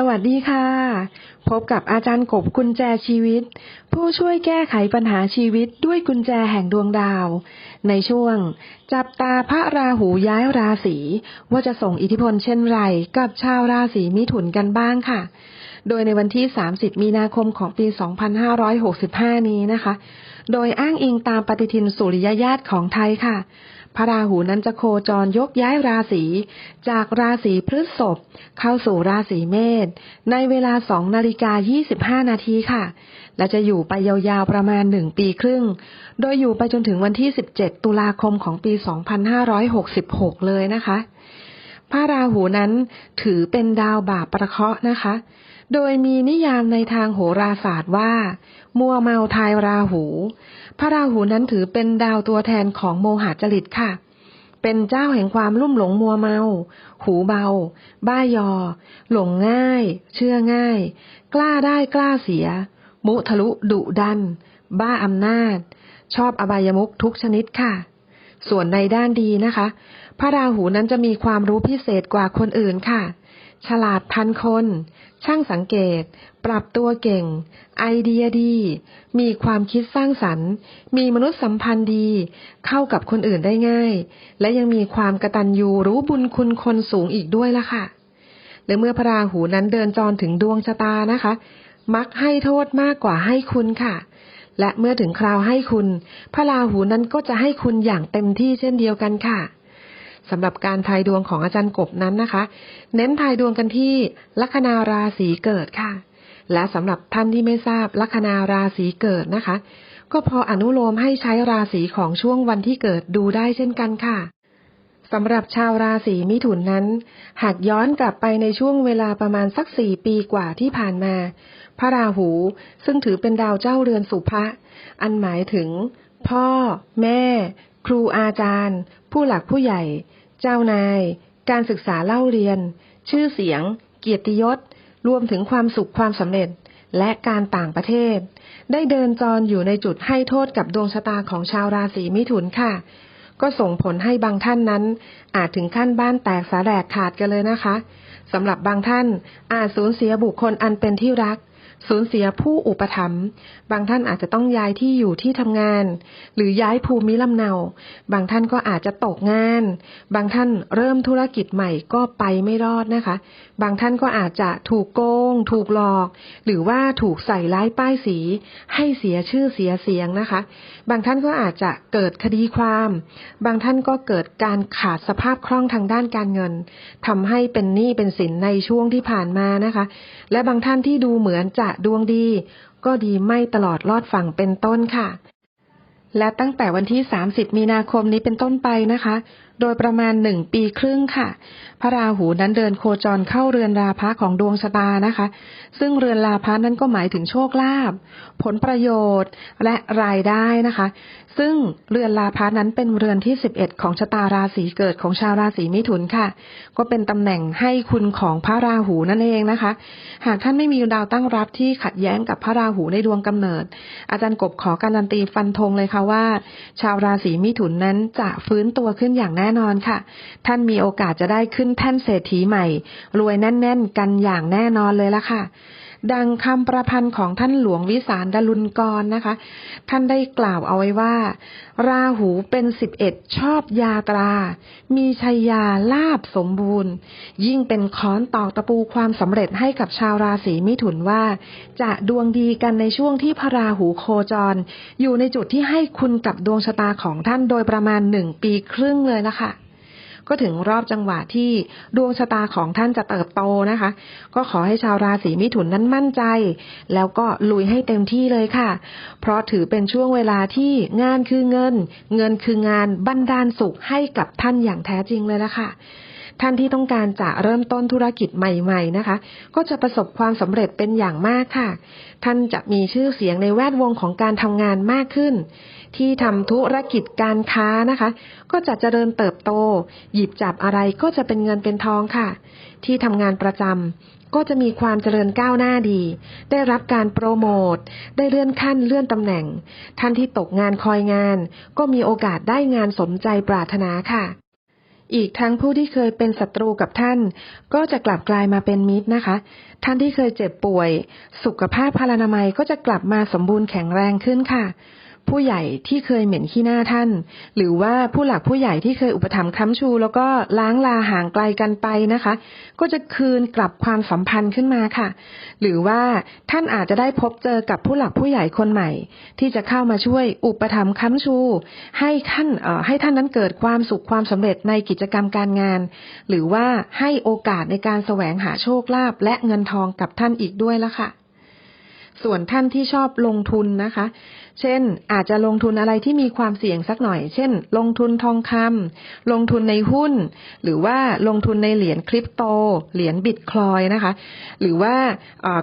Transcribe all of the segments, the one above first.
สวัสดีค่ะ พบกับอาจารย์กบกุญแจชีวิต ผู้ช่วยแก้ไขปัญหาชีวิตด้วยกุญแจแห่งดวงดาว ในช่วง จับตาพระราหูย้ายราศีว่าจะส่งอิทธิพลเช่นไรกับชาวราศีมิถุนกันบ้างค่ะ โดยในวันที่ 30 มีนาคมของปี 2565 นี้นะคะ โดยอ้างอิงตามปฏิทินสุริยญาตของไทยค่ะ พระราหูนั้นจะโคจรยกย้ายราศี จากราศีพฤษภเข้าสู่ราศีเมษในเวลา2นาฬิกา 25 นาทีค่ะ และจะอยู่ไปยาวๆประมาณ1ปีครึ่ง โดยอยู่ไปจนถึงวันที่ 17 ตุลาคมของปี 2566 เลยนะคะ พระราหูนั้นถือเป็นดาวบาปประเคราะห์นะคะ โดยมีนิยามในทางโหราศาสตร์ว่า มัวเมาทายราหู พระราหูนั้นถือเป็นดาวตัวแทนของโมหะจริตค่ะ เป็นเจ้าแห่งความลุ่มหลงมัวเมา หูเบา บ้ายอ หลงง่าย เชื่อง่าย กล้าได้กล้าเสีย มุทะลุดุดัน บ้าอำนาจ ชอบอบายมุขทุกชนิดค่ะ ส่วนในด้านดีนะคะ พระราหูนั้นจะมีความรู้พิเศษกว่าคนอื่นค่ะฉลาดทันคน ช่างสังเกต ปรับตัวเก่ง ไอเดียดี มีความคิดสร้างสรรค์ มีมนุษยสัมพันธ์ดี เข้ากับคนอื่นได้ง่าย และยังมีความกระตัญญูรู้บุญคุณคนสูงอีกด้วยล่ะค่ะ และเมื่อพระราหูนั้นเดินจรถึงดวงชะตานะคะ มักให้โทษมากกว่าให้คุณค่ะ และเมื่อถึงคราวให้คุณ พระราหูนั้นก็จะให้คุณอย่างเต็มที่เช่นเดียวกันค่ะ สำหรับการทายดวงของอาจารย์กบนั้นนะคะ เน้นทายดวงกันที่ลัคนาราศีเกิดค่ะ และสำหรับท่านที่ไม่ทราบลัคนาราศีเกิดนะคะ ก็พออนุโลมให้ใช้ราศีของช่วงวันที่เกิดดูได้เช่นกันค่ะสำหรับชาวราศีมิถุนนั้น หากย้อนกลับไปในช่วงเวลาประมาณสักสี่ปีกว่าที่ผ่านมา พระราหูซึ่งถือเป็นดาวเจ้าเรือนสุภะอันหมายถึง พ่อ แม่ ครูอาจารย์ ผู้หลักผู้ใหญ่ เจ้านาย การศึกษาเล่าเรียน ชื่อเสียง เกียรติยศ รวมถึงความสุขความสำเร็จ และการต่างประเทศ ได้เดินจรอยู่ในจุดให้โทษกับดวงชะตาของชาวราศีมิถุนค่ะ ก็ส่งผลให้บางท่านนั้น อาจถึงขั้นบ้านแตกสาแหลกขาดกันเลยนะคะสำหรับบางท่านอาจสูญเสียบุคคลอันเป็นที่รัก สูญเสียผู้อุปถัมภ์บางท่านอาจจะต้องย้ายที่อยู่ที่ทำงาน หรือย้ายภูมิลำเนา บางท่านก็อาจจะตกงาน บางท่านเริ่มธุรกิจใหม่ก็ไปไม่รอดนะคะ บางท่านก็อาจจะถูกโกง ถูกหลอก หรือว่าถูกใส่ร้ายป้ายสี ให้เสียชื่อเสียเสียงนะคะ บางท่านก็อาจจะเกิดคดีความ บางท่านก็เกิดการขาดสภาพคล่องทางด้านการเงินทำให้เป็นหนี้เป็นสินในช่วงที่ผ่านมานะคะ และบางท่านที่ดูเหมือนจะดวงดี ก็ดีไม่ตลอดรอดฝั่งเป็นต้นค่ะ และตั้งแต่วันที่ 30 มีนาคมนี้เป็นต้นไปนะคะ โดยประมาณหนึ่งปีครึ่งค่ะ พระราหูนั้นเดินโคจรเข้าเรือนราพะของดวงชะตานะคะ ซึ่งเรือนราพะนั้นก็หมายถึงโชคลาภผลประโยชน์และรายได้นะคะ ซึ่งเรือนราพะนั้นเป็นเรือนที่11ของชะตาราศีเกิดของชาวราศีมิถุนค่ะ ก็เป็นตำแหน่งให้คุณของพระราหูนั่นเองนะคะ หากท่านไม่มีดาวตั้งรับที่ขัดแย้งกับพระราหูในดวงกำเนิด อาจารย์กบขอการันตีฟันธงเลยค่ะว่า ชาวราศีมิถุนนั้นจะฟื้นตัวขึ้นอย่างแน่นอนค่ะ ท่านมีโอกาสจะได้ขึ้นแท่นเศรษฐีใหม่ รวยแน่น ๆ กันอย่างแน่นอนเลยละค่ะ ดังคำประพันธ์ของท่านหลวงวิสารดลุนกรนะคะ ท่านได้กล่าวเอาไว้ว่า ราหูเป็นสิบเอ็ดชอบยาตรา มีชัยยาลาบสมบูรณ์ ยิ่งเป็นค้อนตอกตะปูความสำเร็จให้กับชาวราศีมิถุนว่า จะดวงดีกันในช่วงที่พระราหูโคจร อยู่ในจุดที่ให้คุณกับดวงชะตาของท่านโดยประมาณหนึ่งปีครึ่งเลยนะคะ ก็ถึงรอบจังหวะที่ดวงชะตาของท่านจะเติบโตนะคะ ก็ขอให้ชาวราศีมิถุนนั้นมั่นใจ แล้วก็ลุยให้เต็มที่เลยค่ะ เพราะถือเป็นช่วงเวลาที่งานคือเงิน เงินคืองานบันดาลสุขให้กับท่านอย่างแท้จริงเลยละค่ะ ท่านที่ต้องการจะเริ่มต้นธุรกิจใหม่ๆนะคะ ก็จะประสบความสำเร็จเป็นอย่างมากค่ะ ท่านจะมีชื่อเสียงในแวดวงของการทำงานมากขึ้น ที่ทำธุรกิจการค้านะคะ ก็จะเจริญเติบโต หยิบจับอะไรก็จะเป็นเงินเป็นทองค่ะ ที่ทำงานประจำก็จะมีความเจริญก้าวหน้าดี ได้รับการโปรโมทได้เลื่อนขั้นเลื่อนตำแหน่ง ท่านที่ตกงานคอยงาน ก็มีโอกาสได้งานสมใจปรารถนาค่ะ อีกทั้งผู้ที่เคยเป็นศัตรูกับท่าน ก็จะกลับกลายมาเป็นมิตรนะคะ ท่านที่เคยเจ็บป่วย สุขภาพพลานามัยก็จะกลับมาสมบูรณ์แข็งแรงขึ้นค่ะ ผู้ใหญ่ที่เคยเหม็นขี้หน้าท่าน หรือว่าผู้หลักผู้ใหญ่ที่เคยอุปถัมภ์ค้ำชู แล้วก็ล้างลาห่างไกลกันไปนะคะ ก็จะคืนกลับความสัมพันธ์ขึ้นมาค่ะ หรือว่าท่านอาจจะได้พบเจอกับผู้หลักผู้ใหญ่คนใหม่ ที่จะเข้ามาช่วยอุปถัมภ์ค้ำชู ให้ท่านให้ท่านนั้นเกิดความสุขความสำเร็จในกิจกรรมการงาน หรือว่าให้โอกาสในการแสวงหาโชคลาภและเงินทองกับท่านอีกด้วยละค่ะ ส่วนท่านที่ชอบลงทุนนะคะ เช่นอาจจะลงทุนอะไรที่มีความเสี่ยงสักหน่อย เช่น ลงทุนทองคำลงทุนในหุ้น หรือว่าลงทุนในเหรียญคริปโต เหรียญบิตคอยนะคะ หรือว่า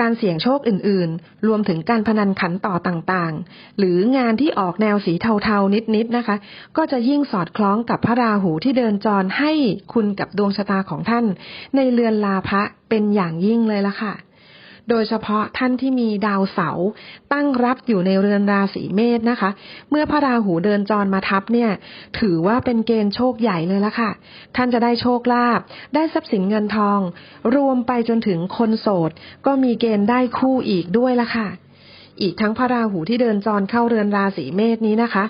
การเสี่ยงโชคอื่นๆ รวมถึงการพนันขันต่อต่างๆ หรืองานที่ออกแนวสีเทาๆนิดๆนะคะ ก็จะยิ่งสอดคล้องกับพระราหูที่เดินจรให้คุณกับดวงชะตาของท่าน ในเรือนลาภะเป็นอย่างยิ่งเลยละค่ะ โดยเฉพาะท่านที่มีดาวเสาร์ตั้งรับอยู่ในเรือนราศีเมษนะคะ เมื่อพระราหูเดินจรมาทับเนี่ย ถือว่าเป็นเกณฑ์โชคใหญ่เลยละค่ะ ท่านจะได้โชคลาภได้ทรัพย์สินเงินทอง รวมไปจนถึงคนโสด ก็มีเกณฑ์ได้คู่อีกด้วยละค่ะอีกทั้งพระราหูที่เดินจรเข้าเรือนราศีเมษนี้นะคะ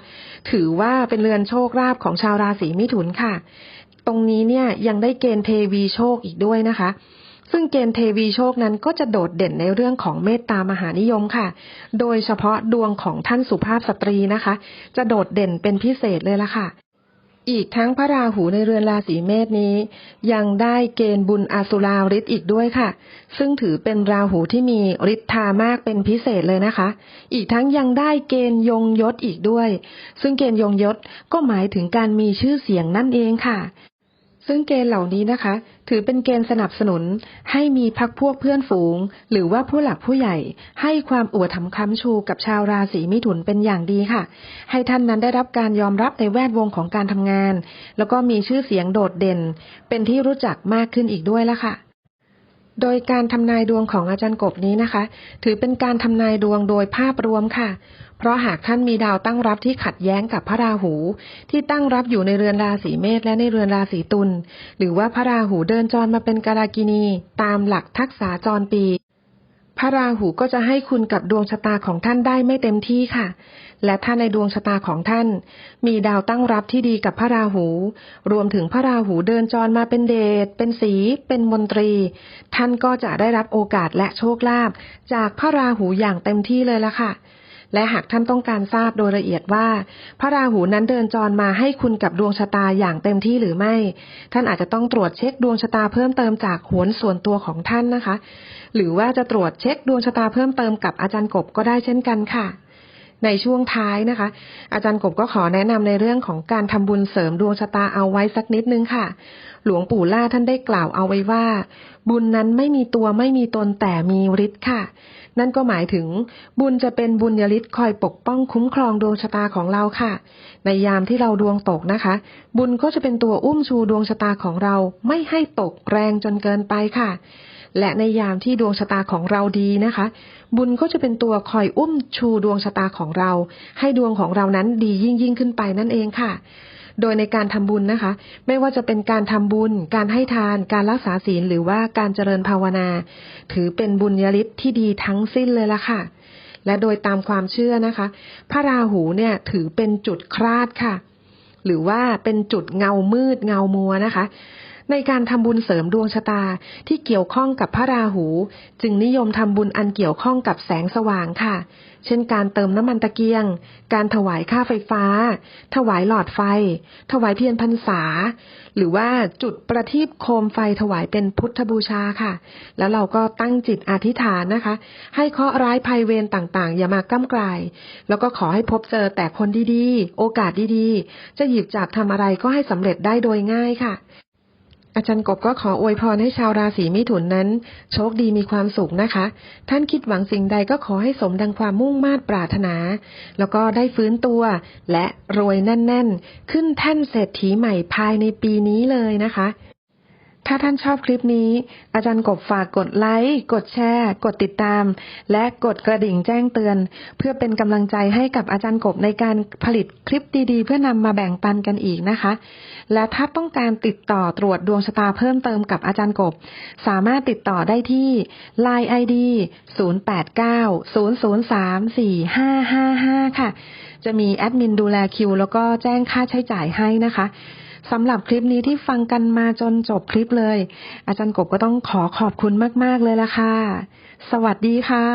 ถือว่าเป็นเรือนโชคลาภของชาวราศีมิถุนค่ะ ตรงนี้เนี่ยยังได้เกณฑ์เทวีโชคอีกด้วยนะคะ ซึ่งเกณฑ์เทวีโชคนั้นก็จะโดดเด่นในเรื่องของเมตตามหานิยมค่ะ โดยเฉพาะดวงของท่านสุภาพสตรีนะคะ จะโดดเด่นเป็นพิเศษเลยละค่ะอีกทั้งพระราหูในเรือนราศีเมษนี้ ยังได้เกณฑ์บุญอาสุราริศอีกด้วยค่ะ ซึ่งถือเป็นราหูที่มีฤทธามากเป็นพิเศษเลยนะคะ อีกทั้งยังได้เกณฑ์ยงยศอีกด้วย ซึ่งเกณฑ์ยงยศก็หมายถึงการมีชื่อเสียงนั่นเองค่ะ ซึ่งเกณฑ์เหล่านี้นะคะ ถือเป็นเกณฑ์สนับสนุน ให้มีพักพวกเพื่อนฝูง หรือว่าผู้หลักผู้ใหญ่ ให้ความอวดทำค้ำชูกับชาวราศีมิถุนเป็นอย่างดีค่ะ ให้ท่านนั้นได้รับการยอมรับในแวดวงของการทำงาน แล้วก็มีชื่อเสียงโดดเด่น เป็นที่รู้จักมากขึ้นอีกด้วยละค่ะ โดยการทำนายดวงของอาจารย์กบนี้นะคะ ถือเป็นการทำนายดวงโดยภาพรวมค่ะ เพราะหากท่านมีดาวตั้งรับที่ขัดแย้งกับพระราหู ที่ตั้งรับอยู่ในเรือนราศีเมษและในเรือนราศีตุลหรือว่าพระราหูเดินจรมาเป็นกาลากินี ตามหลักทักษะจรปี พระราหูก็จะให้คุณกับดวงชะตาของท่านได้ไม่เต็มที่ค่ะ และถ้าในดวงชะตาของท่าน มีดาวตั้งรับที่ดีกับพระราหู รวมถึงพระราหูเดินจรมาเป็นเดช เป็นสี เป็นมนตรี ท่านก็จะได้รับโอกาสและโชคลาภจากพระราหูอย่างเต็มที่เลยละค่ะและหากท่านต้องการทราบโดยละเอียดว่า พระราหูนั้นเดินจรมาให้คุณกับดวงชะตาอย่างเต็มที่หรือไม่ ท่านอาจจะต้องตรวจเช็คดวงชะตาเพิ่มเติมจากโหนส่วนตัวของท่านนะคะ หรือว่าจะตรวจเช็คดวงชะตาเพิ่มเติมกับอาจารย์กบก็ได้เช่นกันค่ะ ในช่วงท้ายนะคะ อาจารย์กบก็ขอแนะนำในเรื่องของการทำบุญเสริมดวงชะตาเอาไว้สักนิดนึงค่ะ หลวงปู่ล่าท่านได้กล่าวเอาไว้ว่า บุญนั้นไม่มีตัวไม่มีตนแต่มีฤทธิ์ค่ะ นั่นก็หมายถึงบุญจะเป็นบุญยฤทธิ์คอยปกป้องคุ้มครองดวงชะตาของเราค่ะ ในยามที่เราดวงตกนะคะ บุญก็จะเป็นตัวอุ้มชูดวงชะตาของเราไม่ให้ตกแรงจนเกินไปค่ะ และในยามที่ดวงชะตาของเราดีนะคะ บุญก็จะเป็นตัวคอยอุ้มชูดวงชะตาของเรา ให้ดวงของเรานั้นดียิ่งยิ่งขึ้นไปนั่นเองค่ะโดยในการทำบุญนะคะ ไม่ว่าจะเป็นการทำบุญ การให้ทาน การรักษาศีล หรือว่าการเจริญภาวนา ถือเป็นบุญญาลิศที่ดีทั้งสิ้นเลยละค่ะ และโดยตามความเชื่อนะคะ พระราหูเนี่ยถือเป็นจุดคลาดค่ะ หรือว่าเป็นจุดเงามืดเงามัวนะคะ ในการทำบุญเสริมดวงชะตาที่เกี่ยวข้องกับพระราหู จึงนิยมทำบุญอันเกี่ยวข้องกับแสงสว่างค่ะ เช่นการเติมน้ำมันตะเกียง การถวายค่าไฟฟ้า ถวายหลอดไฟ ถวายเพียรพรรษา หรือว่าจุดประทีปโคมไฟถวายเป็นพุทธบูชาค่ะ แล้วเราก็ตั้งจิตอธิษฐานนะคะ ให้เคราะห์ร้ายภัยเวรต่างๆ อย่ามาก้ำกลาย แล้วก็ขอให้พบเจอแต่คนดีๆ โอกาสดีๆ จะหยิบจับทำอะไรก็ให้สำเร็จได้โดยง่ายค่ะ อาจารย์กบก็ขออวยพรให้ชาวราศีมิถุนนั้น โชคดีมีความสุขนะคะ ท่านคิดหวังสิ่งใดก็ขอให้สมดังความมุ่งมา่ปรารถนา แล้วก็ได้ฟื้นตัวและรวยแน่น ๆ ขึ้นแท่นเศรษฐีใหม่ภายในปีนี้เลยนะคะ ถ้าท่านชอบคลิปนี้ อาจารย์กบฝากกดไลค์ กดแชร์ กดติดตาม และกดกระดิ่งแจ้งเตือน เพื่อเป็นกำลังใจให้กับอาจารย์กบในการผลิตคลิปดีๆ เพื่อนำมาแบ่งปันกันอีกนะคะ และถ้าต้องการติดต่อตรวจดวงชะตาเพิ่มเติมกับอาจารย์กบ สามารถติดต่อได้ที่ Line ID 0890034555 ค่ะ จะมีแอดมินดูแลคิว แล้วก็แจ้งค่าใช้จ่ายให้นะคะ สำหรับคลิปนี้ที่ฟังกันมาจนจบคลิปเลย อาจารย์กบก็ต้องขอขอบคุณมาก ๆ เลยละค่ะ สวัสดีค่ะ